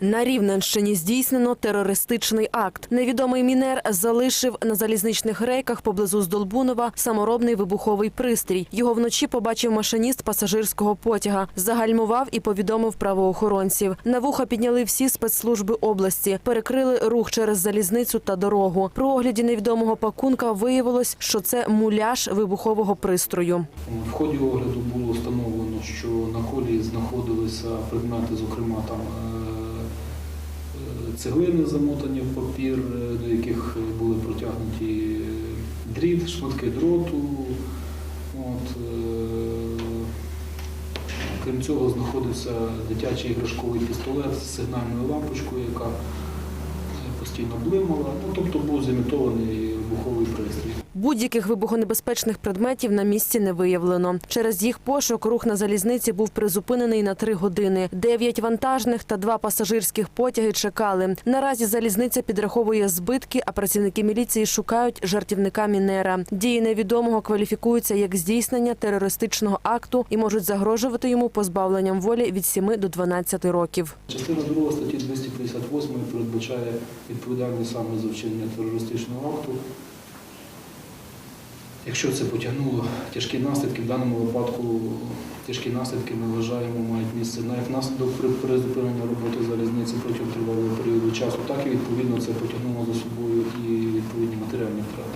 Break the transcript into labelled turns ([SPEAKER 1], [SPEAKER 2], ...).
[SPEAKER 1] На Рівненщині здійснено терористичний акт. Невідомий мінер залишив на залізничних рейках поблизу Здолбунова саморобний вибуховий пристрій. Його вночі побачив машиніст пасажирського потяга. Загальмував і повідомив правоохоронців. На вуха підняли всі спецслужби області, перекрили рух через залізницю та дорогу. При огляді невідомого пакунка виявилось, що це муляж вибухового пристрою.
[SPEAKER 2] В ході огляду було встановлено, що на колії знаходилися предмети, зокрема там е, цеглини замотані в папір, е, до яких були протягнуті е, дріт, шматки дроту. От, е, Крім цього, знаходився дитячий іграшковий пістолет з сигнальною лампочкою, яка е, постійно блимала. Ну, тобто був зімітований вибуховий пристрій.
[SPEAKER 1] Будь-яких вибухонебезпечних предметів на місці не виявлено. Через їх пошук рух на залізниці був призупинений на три години. Дев'ять вантажних та два пасажирських потяги чекали. Наразі залізниця підраховує збитки, а працівники міліції шукають жартівника Мінера. Дії невідомого кваліфікуються як здійснення терористичного акту і можуть загрожувати йому позбавленням волі від 7 до 12 років.
[SPEAKER 2] Частина 2 статті 258 передбачає відповідальність саме за вчинення терористичного акту. Якщо це потягнуло тяжкі наслідки, в даному випадку тяжкі наслідки ми вважаємо мають місце на як наслідок при призупиненні роботи залізниці протягом тривалого періоду часу, так і відповідно це потягнуло за собою і відповідні матеріальні втрати.